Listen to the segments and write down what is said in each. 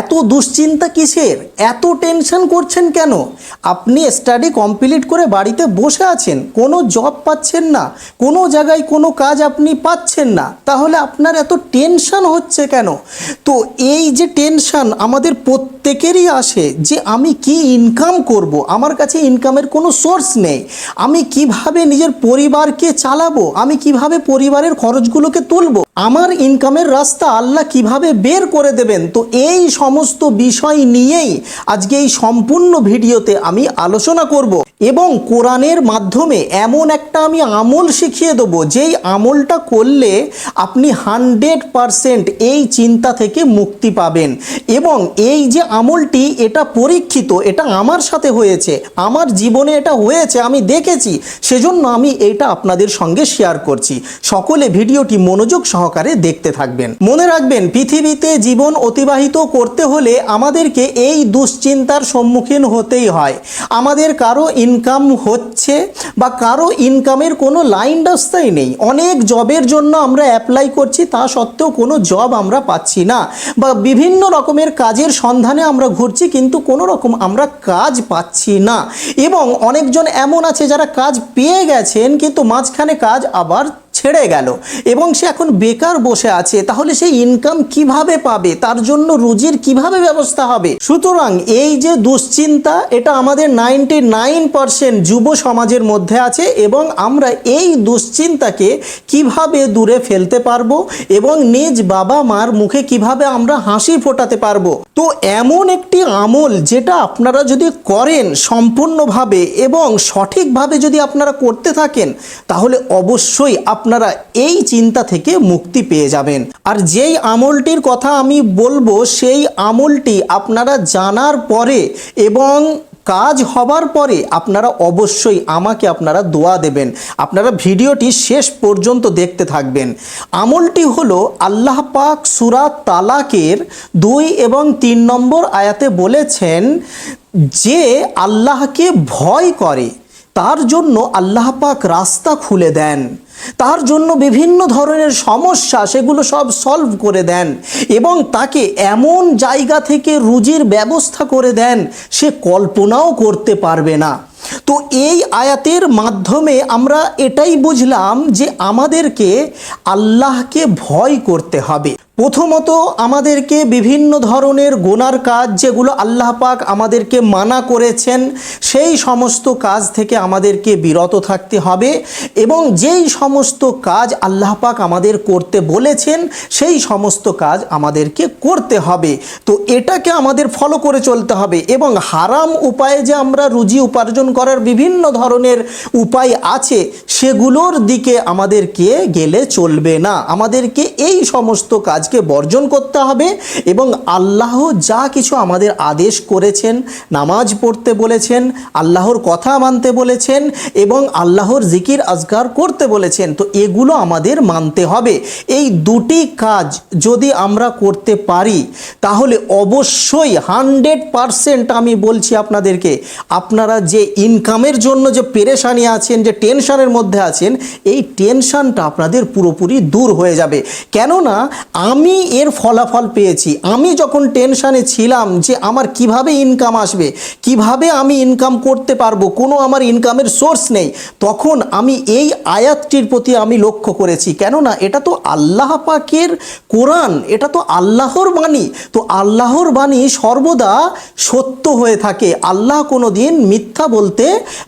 এত দুশ্চিন্তা কিসের? এত টেনশন করছেন কেন? আপনি স্টাডি কমপ্লিট করে বাড়িতে বসে আছেন, কোনো জব পাচ্ছেন না, কোনো জায়গায় কোনো কাজ আপনি পাচ্ছেন না, তাহলে আপনার এত টেনশন হচ্ছে কেন? তো এই যে টেনশন আমাদের প্রত্যেকেরই আসে যে আমি কি ইনকাম করব? আমার কাছে ইনকামের কোনো সোর্স নেই। আমি কীভাবে নিজের পরিবারকে চালাবো? আমি কীভাবে পরিবারের খরচগুলোকে তুলব? আমার ইনকামের রাস্তা আল্লাহ কীভাবে বের করে দেবেন? তো এই সমস্ত বিষয় নিয়েই আজকে এই সম্পূর্ণ ভিডিওতে আমি আলোচনা করব এবং কোরআনের মাধ্যমে এমন একটা আমি আমল শিখিয়ে দেবো, যেই আমলটা করলে আপনি হান্ড্রেড পারসেন্ট এই চিন্তা থেকে মুক্তি পাবেন। এবং এই যে আমলটি, এটা পরীক্ষিত, এটা আমার সাথে হয়েছে, আমার জীবনে এটা হয়েছে, আমি দেখেছি, সেজন্য আমি এটা আপনাদের সঙ্গে শেয়ার করছি। সকলে ভিডিওটি মনোযোগ সহকারে দেখতে থাকবেন। মনে রাখবেন, পৃথিবীতে জীবন অতিবাহিত করতে হলে আমাদেরকে এই দুশ্চিন্তার সম্মুখীন হতেই হয়। আমাদের কারও ইনকাম হচ্ছে বা কারও ইনকামের কোনো লাইন রাস্তাই নেই। অনেক জবের জন্য আমরা অ্যাপ্লাই করছি, তা সত্ত্বেও কোনো জব আমরা পাচ্ছি না। বা বিভিন্ন রকমের কাজের সন্ধানে আমরা ঘুরছি, কিন্তু কোনো রকম আমরা কাজ পাচ্ছি না। এবং অনেকজন এমন আছে যারা কাজ পেয়ে গেছেন, কিন্তু মাঝখানে কাজ আবার ছেড়ে গেল। এবং সে এখন বেকার বসে আছে, তাহলে সে ইনকাম কীভাবে পাবে? তার জন্য রুজির কীভাবে ব্যবস্থা হবে? সুতরাং এই যে দুশ্চিন্তা, এটা আমাদের নাইনটি নাইন পারসেন্ট যুব সমাজের মধ্যে আছে এবং আমরা এই দুশ্চিন্তাকে কীভাবে দূরে ফেলতে পারব এবং নিজ বাবা মার মুখে কীভাবে আমরা হাসি ফোটাতে পারব? তো এমন একটি আমল যেটা আপনারা যদি করেন সম্পূর্ণভাবে এবং সঠিকভাবে যদি আপনারা করতে থাকেন, তাহলে অবশ্যই আপনারা এই চিন্তা থেকে মুক্তি পেয়ে যাবেন। আর যেই আমলটির কথা আমি বলব, সেই আমলটি আপনারা জানার পরে এবং কাজ হবার পরে আপনারা অবশ্যই আমাকে আপনারা দোয়া দেবেন। আপনারা ভিডিওটি শেষ পর্যন্ত দেখতে থাকবেন। আমলটি হলো আল্লাহ পাক সুরাত তালাকের দুই এবং তিন নম্বর আয়াতে বলেছেন, যে আল্লাহকে ভয় করে, তার জন্য আল্লাহ পাক রাস্তা খুলে দেন। তার জন্য বিভিন্ন ধরনের সমস্যা সেগুলো সব সলভ করে দেন এবং তাকে এমন জায়গা থেকে রুজির ব্যবস্থা করে দেন, সে কল্পনাও করতে পারবে না। তো এই আয়াতের মাধ্যমে আমরা এটাই বুঝলাম যে আমাদেরকে আল্লাহকে ভয় করতে হবে। প্রথমত আমাদেরকে বিভিন্ন ধরনের গোনার কাজ যেগুলো আল্লাহ পাক আমাদেরকে মানা করেছেন, সেই সমস্ত কাজ থেকে আমাদেরকে বিরত থাকতে হবে এবং যেই সমস্ত কাজ আল্লাহ পাক আমাদের করতে বলেছেন, সেই সমস্ত কাজ আমাদেরকে করতে হবে। তো এটাকে আমাদের ফলো করে চলতে হবে এবং হারাম উপায়ে যে আমরা রুজি উপার্জন করার বিভিন্ন ধরনের উপায় আছে, সেগুলোর দিকে আমাদেরকে গেলে চলবে না। আমাদেরকে এই সমস্ত কাজকে বর্জন করতে হবে এবং আল্লাহ যা কিছু আমাদের আদেশ করেছেন, নামাজ পড়তে বলেছেন, আল্লাহর কথা মানতে বলেছেন এবং আল্লাহর জিকির আজগার করতে বলেছেন, তো এগুলো আমাদের মানতে হবে। এই দুটি কাজ যদি আমরা করতে পারি, তাহলে অবশ্যই হান্ড্রেড পারসেন্ট আমি বলছি আপনাদেরকে, আপনারা যে ইনকামের জন্য যে পেরেশানি আছেন, যে টেনশনের মধ্যে আছেন, এই টেনশনটা আপনাদের পুরোপুরি দূর হয়ে যাবে। কেননা, আমি এর ফলাফল পেয়েছি। আমি যখন টেনশানে ছিলাম যে আমার কীভাবে ইনকাম আসবে, কীভাবে আমি ইনকাম করতে পারব, কোনো আমার ইনকামের সোর্স নেই, তখন আমি এই আয়াতটির প্রতি আমি লক্ষ্য করেছি। কেননা এটা তো আল্লাহ পাকের কোরআন, এটা তো আল্লাহর বাণী। তো আল্লাহর বাণী সর্বদা সত্য হয়ে থাকে। আল্লাহ কোনো দিন মিথ্যা বলতে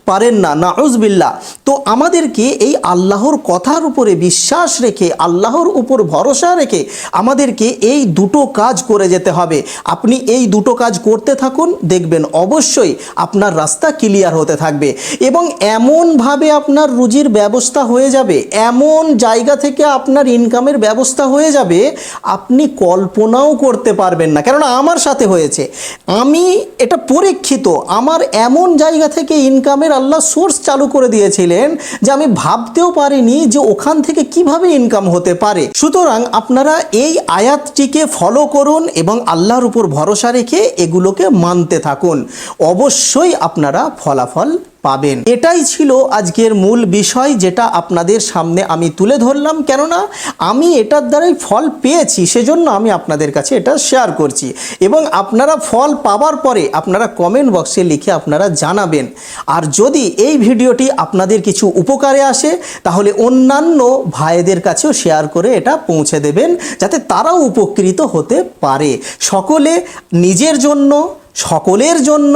পারেন না। নাউজবিল্লা তো আমাদেরকে এই আল্লাহর কথার উপরে বিশ্বাস রেখে, আল্লাহর উপর ভরসা রেখে আমাদেরকে এই দুটো কাজ করে যেতে হবে। আপনি এই দুটো কাজ করতে থাকুন, দেখবেন অবশ্যই আপনার রাস্তা ক্লিয়ার হতে থাকবে এবং এমনভাবে আপনার রুজির ব্যবস্থা হয়ে যাবে, এমন জায়গা থেকে আপনার ইনকামের ব্যবস্থা হয়ে যাবে, আপনি কল্পনাও করতে পারবেন না। কেননা আমার সাথে হয়েছে। আমি এটা পরীক্ষিত, আমার এমন জায়গা থেকে ইনকামের আল্লাহ সোর্স চালু করে দিয়েছিলেন যে আমি ভাবতেও পারিনি যে ওখান থেকে কীভাবে ইনকাম হতে পারে। সুতরাং আপনারা এই আয়াতটিকে ফলো করুন এবং আল্লাহর উপর ভরসা রেখে এগুলোকে মানতে থাকুন। অবশ্যই আপনারা ফলাফল পাবেন। এটাই ছিল আজকের মূল বিষয় যেটা আপনাদের সামনে আমি তুলে ধরলাম। কেননা আমি এটার দ্বারাই ফল পেয়েছি, সেজন্য আমি আপনাদের কাছে এটা শেয়ার করছি। এবং আপনারা ফল পাওয়ার পরে আপনারা কমেন্ট বক্সে লিখে আপনারা জানাবেন। আর যদি এই ভিডিওটি আপনাদের কিছু উপকারে আসে, তাহলে অন্যান্য ভাইদের কাছেও শেয়ার করে এটা পৌঁছে দেবেন, যাতে তারাও উপকৃত হতে পারে। সকলে নিজের জন্য, সকলের জন্য